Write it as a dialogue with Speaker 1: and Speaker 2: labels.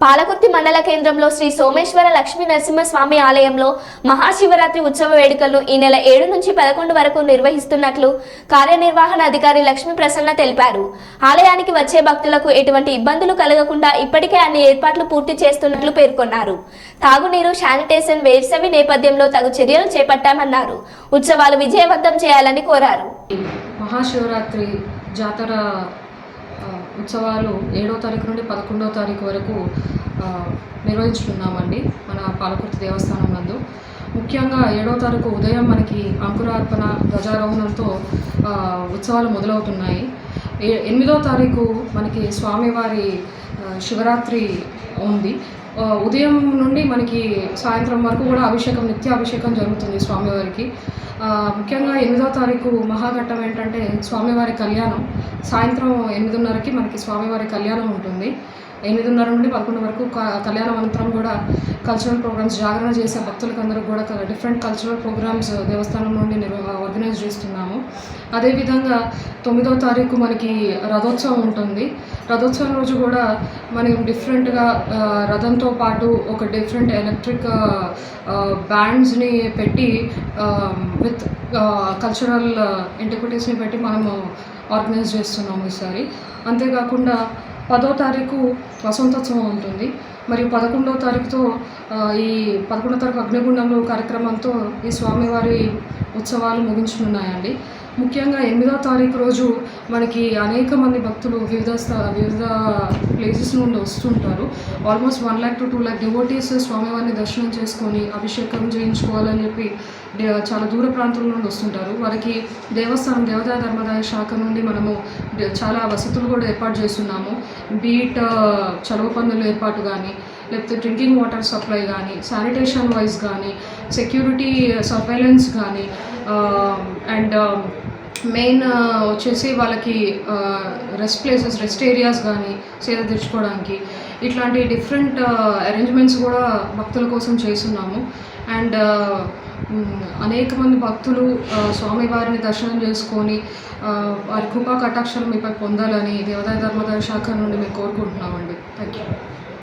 Speaker 1: పాలకుర్తి మండల కేంద్రంలో శ్రీ సోమేశ్వర లక్ష్మీ నరసింహస్వామి ఆలయంలో మహాశివరాత్రి ఉత్సవ వేడుకలు ఈ నెల ఏడు నుంచి పదకొండు వరకు నిర్వహిస్తున్నట్లు కార్యనిర్వహణ అధికారి లక్ష్మీ ప్రసన్న తెలిపారు. ఆలయానికి వచ్చే భక్తులకు ఎటువంటి ఇబ్బందులు కలగకుండా ఇప్పటికే అన్ని ఏర్పాట్లు పూర్తి చేస్తున్నట్లు పేర్కొన్నారు. తాగునీరు శానిటేషన్ వేసవి నేపథ్యంలో తగు చర్యలు చేపట్టామన్నారు. ఉత్సవాలు విజయవంతం చేయాలని కోరారు.
Speaker 2: మహాశివరాత్రి జాతర ఉత్సవాలు ఏడో తారీఖు నుండి పదకొండవ తారీఖు వరకు నిర్వహించుకున్నామండి మన పాలకుర్తి దేవస్థానం నందు. ముఖ్యంగా ఏడో తారీఖు ఉదయం మనకి అంకురార్పణ ధ్వజారోహణంతో ఉత్సవాలు మొదలవుతున్నాయి. ఎనిమిదో తారీఖు మనకి స్వామివారి శివరాత్రి ఉంది. ఉదయం నుండి మనకి సాయంత్రం వరకు కూడా అభిషేకం నిత్య అభిషేకం జరుగుతుంది స్వామివారికి. ముఖ్యంగా ఎనిమిదో తారీఖు మహాఘట్టం ఏంటంటే స్వామివారి కళ్యాణం. సాయంత్రం ఎనిమిదిన్నరకి మనకి స్వామివారి కళ్యాణం ఉంటుంది. ఎనిమిదిన్నర నుండి పదకొండు వరకు క- కళ్యాణం అనంతరం కూడా కల్చరల్ ప్రోగ్రామ్స్ జాగరణ చేసే భక్తులకు అందరూ కూడా డిఫరెంట్ కల్చరల్ ప్రోగ్రామ్స్ దేవస్థానం నుండి ఆర్గనైజ్ చేస్తున్నాము. అదేవిధంగా తొమ్మిదో తారీఖు మనకి రథోత్సవం ఉంటుంది. రథోత్సవం రోజు కూడా మనం డిఫరెంట్గా రథంతో పాటు ఒక డిఫరెంట్ ఎలక్ట్రిక్ బ్యాండ్స్ని పెట్టి విత్ కల్చరల్ ఇంటిక్విటీస్ని పెట్టి మనము ఆర్గనైజ్ చేస్తున్నాము ఈసారి. అంతేకాకుండా పదో తారీఖు వసంతోత్సవం ఉంటుంది. మరియు పదకొండవ తారీఖుతో ఈ పదకొండవ తారీఖు అగ్నిగుండంలో కార్యక్రమంతో ఈ స్వామివారి ఉత్సవాలు ముగించనున్నాయండి. ముఖ్యంగా ఎనిమిదో తారీఖు రోజు మనకి అనేక మంది భక్తులు వివిధ స్థ వివిధ ప్లేసెస్ నుండి వస్తుంటారు. Almost one lakh to two lakh devotees స్వామివారిని దర్శనం చేసుకొని అభిషేకం చేయించుకోవాలని చెప్పి చాలా దూర ప్రాంతాల నుండి వస్తుంటారు. వారికి దేవస్థానం దేవతా ధర్మదాయ శాఖ నుండి మనము చాలా వసతులు కూడా ఏర్పాటు చేస్తున్నాము. బీట్ చలువ పన్నుల ఏర్పాటు కానీ లేకపోతే డ్రింకింగ్ వాటర్ సప్లై కానీ శానిటేషన్ వైజ్ కానీ సెక్యూరిటీ సర్వైలెన్స్ కానీ అండ్ మెయిన్ వచ్చేసి వాళ్ళకి రెస్ట్ ప్లేసెస్ రెస్ట్ ఏరియాస్ కానీ సేద తీర్చుకోవడానికి ఇట్లాంటి డిఫరెంట్ అరేంజ్మెంట్స్ కూడా భక్తుల కోసం చేస్తున్నాము. అండ్ అనేక మంది భక్తులు స్వామివారిని దర్శనం చేసుకొని వారి కృపా కటాక్షలు మీపై పొందాలని దేవాదాయ ధర్మదాయ శాఖ నుండి మేము కోరుకుంటున్నామండి. Thank you